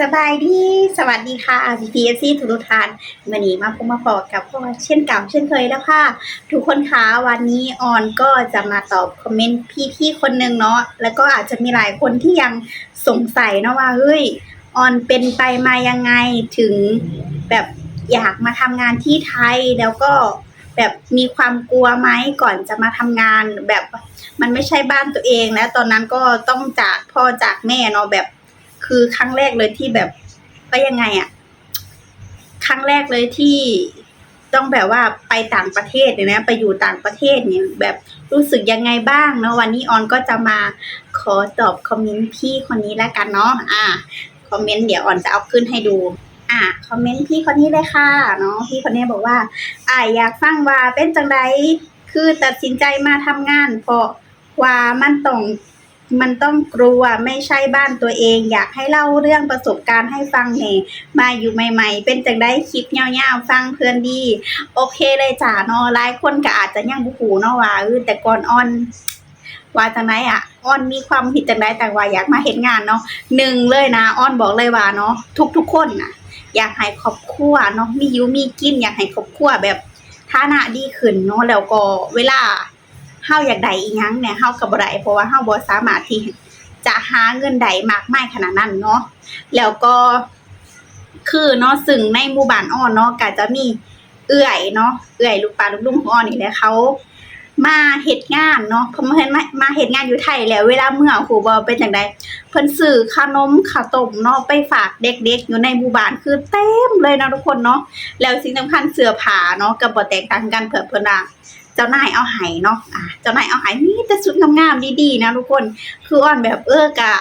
สบายดี สวัสดีค่ะ GPSC ทุกทุกท่านวันนี้มาพบมาพอกับพวกเช่นเก่าเช่นเคยแล้วค่ะ ทุกคนคะวันนี้ออนก็จะมาตอบคอมเมนต์พี่ๆคนหนึ่งเนาะแล้วก็อาจจะมีหลายคนที่ยังสงสัยเนาะว่าเฮ้ยออนเป็นไปมายังไงถึงแบบอยากมาทำงานที่ไทยแล้วก็แบบมีความกลัวไหมก่อนจะมาทำงานแบบมันไม่ใช่บ้านตัวเอง แล้วตอนนั้นก็ต้องจากพ่อจากแม่เนาะแบบ คือครั้งแรกเลยที่แบบก็ยังไงอะครั้งแรกเลยที่ต้องแบบว่าไปต่างประเทศเนี่ยนะ ไปอยู่ต่างประเทศเนี่ยแบบรู้สึกยังไงบ้างเนาะวันนี้ออนก็จะมาขอตอบคอมเมนต์พี่คนนี้แล้วกันเนาะอ่าคอมเมนต์เดี๋ยวออนจะเอาขึ้นให้ดู อ่าคอมเมนต์พี่คนนี้เลยค่ะเนาะพี่คนนี้บอกว่า อ่าอยากฟังว่าเป็นจังไดคือตัดสินใจมาทำงานเพราะว่ามันต้อง มันต้องกลัวไม่ใช่บ้านตัวเอง อยากให้เล่าเรื่องประสบการณ์ให้ฟังแหน่มาอยู่ใหม่ ๆ เป็นจังได้คลิปยาวๆฟังเพื่อนดี โอเคเลยจ้าเนาะหลายคนก็อาจจะยังบ่ฮู้เนาะว่าเออแต่ก่อนออนว่าจังไดอะออนมีความผิดจังไดแต่ว่าอยากมาเฮ็ดงานเนาะหนึ่งเลยนะออนบอกเลยว่าเนาะทุกๆคนน่ะอยากให้ครอบครัวเนาะมีอยู่มีกินอยากให้ครอบครัวแบบฐานะดีขึ้นเนาะแล้วก็เวลา เฮาอยากได้อีหยังเนี่ยเฮาก็บ่ได้เพราะว่าเฮาบ่สามารถที่จะหาเงินได้มากมายขนาดนั้นเนาะแล้วก็คือเนาะซึ่งในหมู่บ้านอ้อเนาะก็จะมีเอื้อยเนาะเอื้อยลูกปลาลูกลุงของอ้อนี่แหละเขามาเฮ็ดงานเนาะเพราะเพิ่นมามาเฮ็ดงานอยู่ไทยแล้ว เวลาเมื่อครูบ่เป็นจังไดเพิ่นซื้อขนมข้าวต้มเนาะไปฝากเด็กๆ อยู่ในหมู่บ้านคือเต็มเลยนะทุกคนเนาะแล้วสิ่งสำคัญเสื้อผ้าเนาะก็บ่แตกต่างกันเพิ่นเพิ่นว่า เจ้านายเอาไห้เนาะอะเจ้านายเอาไห้มีแต่ชุดงามๆดีๆนะทุกคน คืออ่อนแบบเออกะ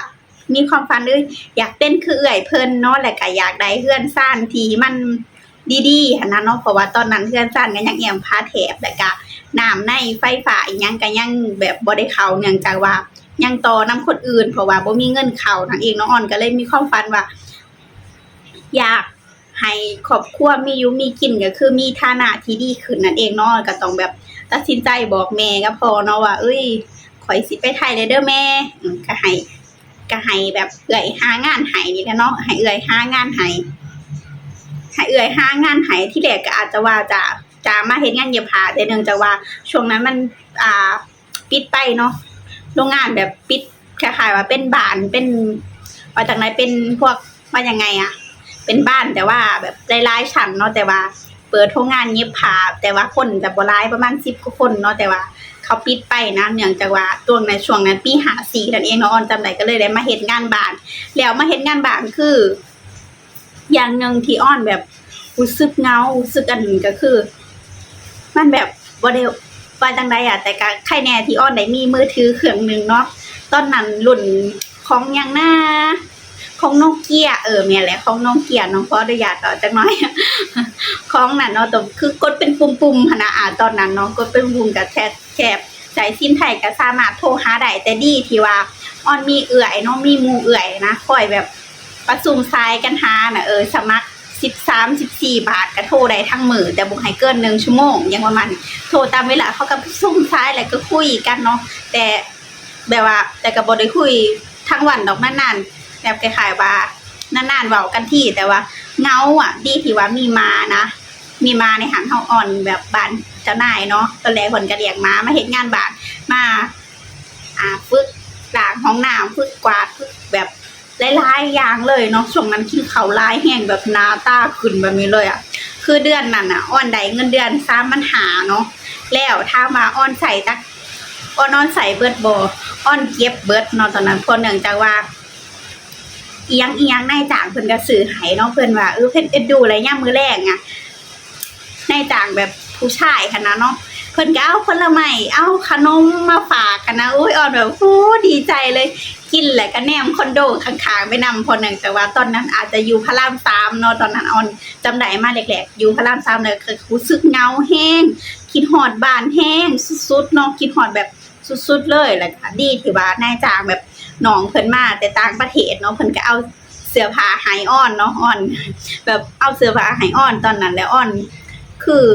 มีความฝันเลยอยากเต้นคือเอื่อยเพิ่นเนาะและก็อยากได้เฮือนซ่านทีมันดีๆหันนะเนาะเพราะว่าตอนนั้นเฮือนซ่านก็ยังเอี่ยมพาแถบและก็น้ำในไฟฟ้าอีหยังก็ยังแบบบ่ได้เขาเนื่องจากว่ายังต่อนํคนอื่นเพราะว่าบ่มีเงินเขานั่นเองเนาะอ่อนก็เลยมีความฝันว่า อยากให้ครอบครัวมีอยู่มีกินก็คือมีฐานะที่ดีขึ้นนั่นเองเนาะก็ต้องแบบ ตัดสินใจบอกแม่ก็พอเนาะว่าเอ้ยข่อยสิไปไทยเลยเด้อแม่ก็ให้ก็ให้แบบเอื่อยหางานให้นี่แหละเนาะให้เอื่อยหางานให้ให้เอื่อยหางานให้ที่แรกก็อาจจะว่าจะจะมาเฮ็ดงานเย็บผ้าแต่เนื่องจากว่าช่วงนั้นมันอ่าปิดไปเนาะโรงงานแบบปิดคล้ายๆว่าเป็นบ้านเป็นว่าจากไหนเป็นพวกว่ายังไงอะเป็นบ้านแต่ว่าแบบหลายๆชั้นเนาะแต่ว่า เปิดโรงงานเย็บผ้าแต่ว่าคนแต่บ่หลายประมาณ10กว่าคนเนาะแต่ว่าเขาปิดไปนะเนื่องจากว่าตัวในช่วงนั้นปี54นั่นเองเนาะออนจำได้ก็เลยได้มาเฮ็ดงานบ้าน แล้วมาเฮ็ดงานบ้านคือ อย่างหนึ่งที่อ้อนแบบรู้สึกเงารู้สึกอันก็คือ มันแบบบ่ได้ว่าจังไดอะแต่ก็ใครแน่ที่อ้อนได้มีมือถือเครื่องหนึ่งเนาะตอนนั้นรุ่นของหยังนะ ของโนเกียเออแม่นแหละของโนเกียน้องขออนุญาตต่อจักหน่อยของนั่นเนาะแต่คือกดเป็นปุ่มๆนน่ะอ่าตอนนั้นเนาะกดเป็นปุ่มกับแคบแคบสายซิมไทยก็สามารถโทรหาได้แต่ดีที่ว่าออนมีเอื่อยเนาะมีมูเอื่อยนะคอยแบบประชุมทรายกันหาน่ะเออสมัคร13 14บสี่บาทก็โทรได้ทั้งมือแต่บ่ให้เกิน1ชั่วโมงย่างประมาณนี้โทรตามเวลาเขาก็ประชุมทรายแล้วก็คุยกันเนาะแต่แบบว่าแต่ก็บ่ได้คุยทั้งวันดอกนานๆ แบบคล้ายๆว่านานๆเว้ากันที่แต่ว่าเงาอะ ดีที่ว่ามีมานะมีมาในหางเฮาอ่อนแบบบ้านเจ้านายเนาะตอนแรกคนก็เรียกมามาเฮ็ดงานบ้านมา อ่าฝึกล้างห้องน้ำฝึกกวาดฝึกแบบหลายๆอย่างเลยเนาะช่วงนั้นกินเขาลายแห้งแบบนาตาขึ้นแบบนี้เลยอะ คือเดือนนั้นอะอ่อนได้เงินเดือนสามปัญหาเนาะแล้วถ้ามาอ่อนใส่ตักอ่อนนอนใส่เบิดบ่อ่อนเก็บเบิดเนาะตอนนั้นเพราะเนื่องจากว่า เอียังอียงนายจ้างเพิ่นก็ซื้อให้เนาะเพิ่นว่าเออเพิ่นเอ็ดดูอะไรยามมือแรกอะนายจ้างแบบผู้ชายค่ะเนาะเพิ่นก็เอาผลไม้เอาขนมมาฝากกันนะโอ้ยออนแบบโอ้ดีใจเลยกินแหละก็แนมคอนโดข้างๆไปนำพอหนึ่งแต่ว่าตอนนั้นอาจจะอยู่พระรามสามเนาะตอนนั้นออนจำได้มาแรกๆอยู่พระรามสามเลยคือรู้สึกเหงาแห้งคิดฮอดบานแห้งสุดๆเนาะคิดฮอดแบบสุดๆเลยแหละค่ะดีที่ว่านายจ้างแบบ น้องเพิ่นมาแต่ต่างประเทศเนาะเพิ่นก็เอาเสื้อผ้าให้อ้อนเนาะอ้อน แบบเอาเสื้อผ้าให้อ้อนตอนนั้นแล้วอ้อน คือ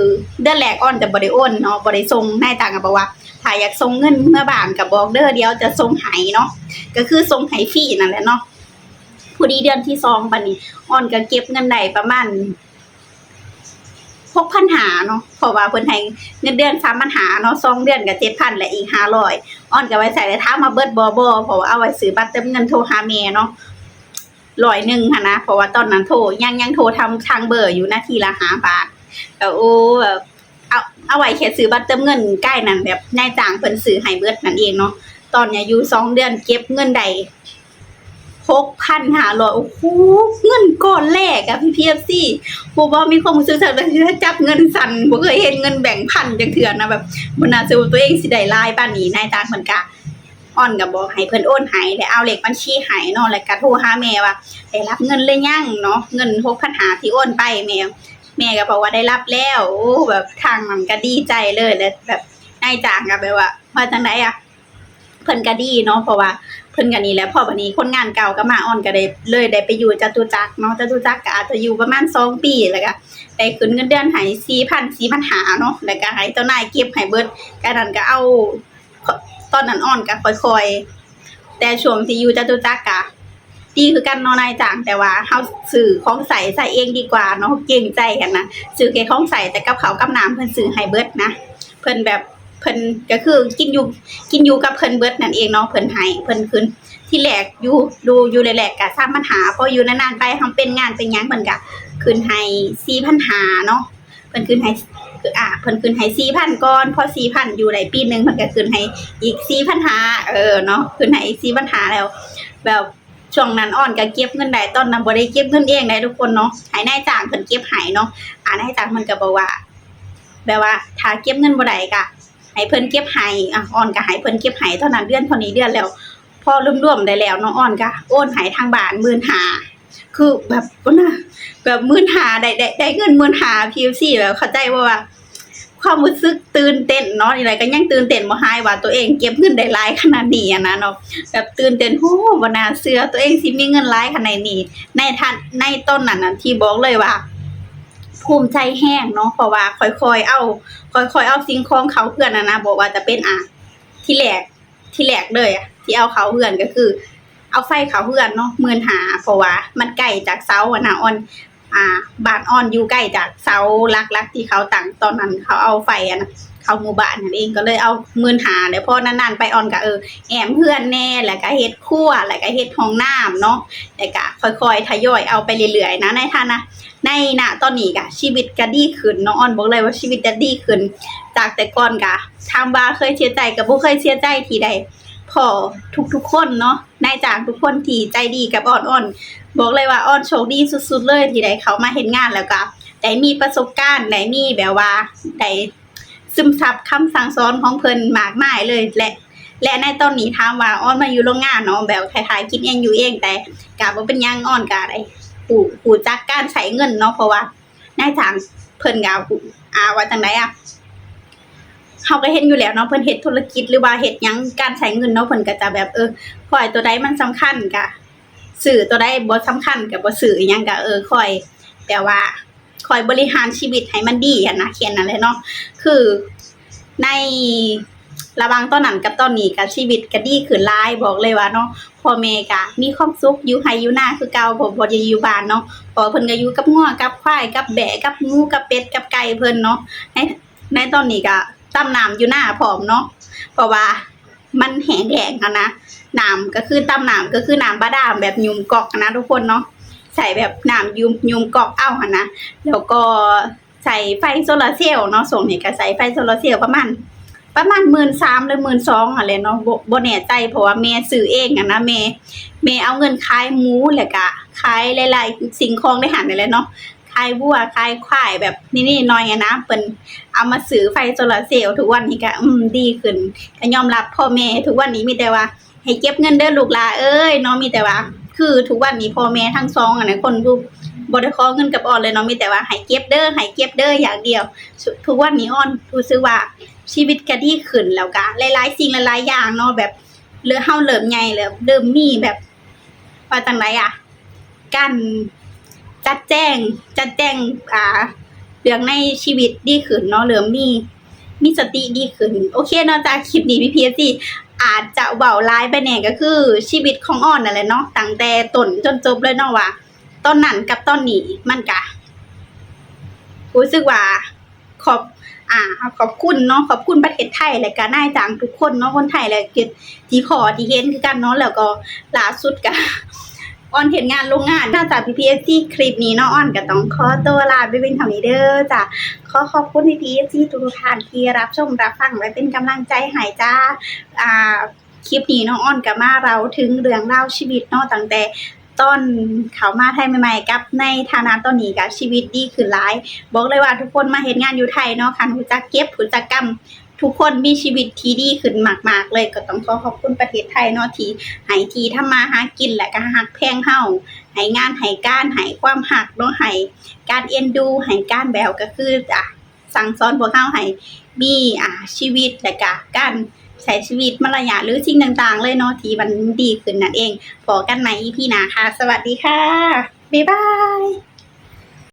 เดือนแรกอ้อนจะบ่ได้โอนเนาะบ่ได้ส่งนายต่างก็บอกว่าถ้าอยากส่งเงินเมื่อบานก็บอกเด้อเดียวจะส่งให้เนาะก็คือส่งให้ฟรีนั่นแหละเนาะผู้ดีเดือนที่สองบัดนี้อ่อนก็เก็บเงินได้ประมาณ หกพันหาเนาะเพราะว่าเพิ่นให้เงินเดือนสามพันหาเนาะสองเดือนก็เจ็ดพันและอีกห้าร้อยอ่อนก็ไว้ใส่ในท้ามาเบิดบอบอเพราะว่าเอาไว้ซื้อบัตรเติมเงินโทรหาแม่เนาะร้อยหนึ่งค่ะนะเพราะว่าตอนนั้นโทรยังยังโทรทำทางเบอร์อยู่นาทีละห้าบาทแต่โอ้แบบเอาเอาไว้แค่ซื้อบัตรเติมเงินใกล้นั่นแบบนายจ้างเพิ่นซื้อให้เบิดนั่นเองเนาะตอนเนี้ยอยู่สองเดือนเก็บเงินได้หกพันหาร้อยโอ้โหเงิน อนแรกอะพี่พีเอฟซีผมว่ามีความรู้สึกแบบถ้าจับเงินสั่นผมเคยเห็นเงินแบ่งพันจังเถื่อนนะแบบบนนาเซลตัวเองสิได้ลายบ้านนี้นายตาเหมือนกะอ่อนกับบอกให้เพิ่นโอนให้แต่เอาเลขบัญชีให้เนาะแล้วก็โทรหาแม่ว่าได้รับเงินเลยยังเนาะเงินหกพันหาที่โอนไปแม่แม่ก็บอกว่าได้รับแล้วโอ้แบบทางมันก็ดีใจเลยแล้วแบบนายจ้างก็แบบว่าว่าจังไดอะ เพิ่นก็ดีเนาะเพราะว่าเพิ่นก็นี่แหละพอบัดนี้คนงานเก่าก็มาอ่อนก็ได้เลยได้ไปอยู่จตุจักรเนาะจตุจักรก็อาจจะอยู่ประมาณ2ปีแล้วก็ได้ขึ้นเงินเดือนให้4,000 4,000หาเนาะแล้วก็ให้เจ้านายเก็บให้เบิดก็นั่นก็เอาตอนนั้นอ่อนก็ค่อยๆ แต่ช่วงที่อยู่จตุจักรก็ดีคือกันนาะนายจางแต่ว่าเฮาซื้อของใส่ใส่เองดีกว่าเนาะเกรงใจกันนะซื้อแค่ของใส่แต่กับเขากับน้ำเพิ่นซื้อให้เบิดนะ เพิ่นแบบ เพิ่นก็คือกินอยู่กินอยู่กับเพิ่นเบิดนั่นเองเนาะเพิ่นให้เพิ่นคืนที่แรกอยู่ดูอยู่แรกๆก็สร้างปัญหาพออยู่นานๆไปทำเป็นงานเป็นยังเพิ่นก็คืนให้4,000หาเนาะเพิ่นคืนให้คืออ่าเพิ่นคืนให้4,000ก่อนพอ4,000อยู่ได้ปีหนึงเพิ่นก็คืนให้อีก4,000หาเออเนาะคืนให้อีก4,000หาแล้ว แบบช่วงนั้นอ่อนก็เก็บเงินได้ตอนนั้นบ่ได้เก็บเงินเองได้ทุกคนเนาะให้นายจ้างเพิ่นเก็บให้เนาะอ่านายจ้างเพิ่นก็บอกว่าแบบว่าถ้าเก็บเงินบ่ได้ก็ ให้เพิ่นเก็บให้อะอ่อนก็ให้เพิ่นเก็บให้เท่านั้นเดือนเท่านี้เดือนแล้ว พอรวมๆได้แล้วน้องอ่อนก็โอนให้ทางบ้าน15,000คือแบบนะแบบ15,000ได้ได้ได้เงิน15,000 PFC แบบเข้าใจว่าว่า ความรู้สึกตื่นเต้นเนาะนี่แหละก็ยังตื่นเต้นบ่หายว่าตัวเองเก็บเงินได้หลายขนาดนี้อะนะเนาะแบบตื่นเต้นโหบ่น่าเชื่อตัวเองสิมีเงินหลายขนาดนี้ในทันในต้นนั้นน่ะที่บอกเลยว่า ภูมิใจแห้งเนาะเพราะว่าค่อยๆเอา ค่อยๆเอาสิ่งของเขาเพื่อนนะนะบอกว่าจะเป็นอะที่แหลกที่แหลกเลยอะที่เอาเขาเพื่อนก็คือ เอาไฟเขาเพื่อนเนาะเมื่นหาเพราะว่ามันไกลจากเสาอะนะออน อ่าบ้านอ่อนอยู่ใกล้จากเสาลักๆที่เขาตั้งตอนนั้นเขาเอาไฟอะนะเขาหมู่บ้านนั่นเองก็เลยเอามื่นหาเดี๋ยวพอนานๆไปอ่อนก็เออแอมเพื่อนแน่แล้วก็เฮ็ดครัวแล้วก็เฮ็ดห้องน้ำเนาะแล้วก็ค่อยๆทยอยเอาไปเรื่อยๆนะในท่านนะในณตอนนี้กะชีวิตก็ดีขึ้นน้องออนบอกเลยว่าชีวิตจะดีขึ้น จากแต่ก่อนกะทางบ้าเคยเสียใจกับบ่เคยเสียใจทีใด พอทุกๆคนเนาะนายจากทุกคนที่ใจดีกับอ่อนอ่อนบอกเลยว่าอ่อนโชคดีสุด ๆ เลยที่ได้เขามาเห็นงานแล้วก็ได้มีประสบการณ์ได้มีแบบว่าได้ซึมซับคำสั่งสอนของเพิ่นมากมายเลยและและในตอนนี้ถามว่าอ้อนมาอยู่โรงงานเนาะแบบคล้ายๆคิดเองอยู่เองแต่กะบ่าเป็นยังอ้อนกะได้หูหูจักการใช้เงินเนาะเพราะว่านายทางเพิ่นก็หูอ่าว่าจังไดอะ เฮาก็เห็นอยู่แล้วเนาะเพิ่นเฮ็ดธุรกิจหรือว่าเฮ็ดหยังการใช้เงินเนาะเพิ่นก็จะแบบเออคอยตัวใดมันสำคัญก็สื่อตัวใดบ่สำคัญก็บ่สื่ออิหยังก็เออคอยแต่ว่าคอยบริหารชีวิตให้มันดีอะนะเขียนนั่นแหละเนาะคือในระว่างตอนนั้นกับตอนนี้ก็ชีวิตก็ดีขึ้นหลายบอกเลยว่าเนาะพ่อแม่ก็มีความสุขอยู่ไห้อยู่หน้าคือเก่าบ่บ่ได้อยู่บ้านเนาะพอเพิ่นก็อยู่กับงัวกับควายกับแบะกับหมูกับเป็ดกับไก่เพิ่นเนาะในในตอนนี้ก็ ตำน้ำอยู่หน้าพร้อมเนาะเพราะว่ามันแห้งแล้งอะนะน้ำก็คือตำน้ำก็คือน้ำบาดาลแบบยุมกอกนะทุกคนเนาะใส่แบบน้ำยุมยุมกอกเอาหั่นนะแล้วก็ใส่ไฟโซลาร์เซลล์เนาะส่งนี่ก็ใส่ไฟโซลาร์เซลล์ประมาณประมาณหมื่นสามหรือหมื่นสองอะไรเนาะบ่บ่แน่ใจเพราะว่าแม่ซื้อเองอะนะแม่แม่เอาเงินขายหมูแหล้วก็ขายหลายๆสิ่งของได้หันนั่นแหละเนาะ ขายวัวขายควายแบบนี่ๆหน่อยนะเพิ่นเอามาซื้อไฟโซลาร์เซลล์ทุกวันนี้ก็อืมดีขึ้นก็ยอมรับพ่อแม่ทุกวันนี้มีแต่ว่า ให้เก็บเงินเด้อลูกลาเอ้ยเนาะมีแต่ว่า คือทุกวันนี้พ่อแม่ทั้งสองอะนะคนบ่บ่ได้ขอเงินกับออนเลยเนาะมีแต่ว่าให้เก็บเด้อให้เก็บเด้ออย่างเดียว ทุกวันนี้ออนรู้สึกว่าชีวิตก็ดีขึ้นแล้วก็หลายๆสิ่งหลายๆอย่างเนาะแบบเรือเฮาเริ่มใหญ่แล้วเริ่มมีแบบว่าจังไดอะการ จัดแจ้งจัดแจ้งอ่าเรื่องในชีวิตดีขึ้นเนาะเริ่มมีมีสติดีขึ้น โอเคนาะจากคลิปนี้พี่เพีซีอาจจะเว้าร้ายไปแน่ก็คือ ชีวิตของอ้อนนั่นแหละเนาะตั้งแต่ต้นจนจบเลยเนาะว่าตอนนั้นกับตอนนี้มันก็รู้สึกว่าขอบอ่าขอบคุณเนาะขอบคุณประเทศไทยและก็นายจ้างทุกคนเนาะคนไทยและก็ที่พอที่เห็นคือกันเนาะแล้วก็ล่าสุดก็ ออนเห็นงานโรงงานน่าจะ PPSC คลิปนี้เนาะออนก็ต้องขอตัวลาไปเป็นเท่านี้เด้อจ้ะขอขอบคุณ PPSC ทุกท่านที่รับชมรับฟังและเป็นกำลังใจให้จ้าอ่าคลิปนี้น้องอ้อนกับมาเราถึงเรื่องเล่าชีวิตเนาะตั้งแต่ตอนเขามาไทยใหม่ๆกับในฐานะตอนนี้กับชีวิตดีขึ้นหลาย บอกเลยว่าทุกคนมาเห็นงานอยู่ไทยเนาะคันหูจักเก็บหูจักกรรม ทุกคนมีชีวิตที่ดีขึ้นมาก ๆ เลยก็ต้องขอขอบคุณประเทศไทยเนาะที่ให้ที่ทำมาหากินและก็หักแพงเฮาให้งานให้การให้ความหักเนาะให้การเอ็นดูให้การแบวก็คืออะสั่งสอนพวกเฮาให้มีอ่าชีวิตและก็การใช้ชีวิตมารยาหรือสิ่งต่าง ๆ เลยเนาะที่มันดีขึ้นนั่นเองพอกันใหม่ EP หน้าค่ะ สวัสดีค่ะ บ๊ายบาย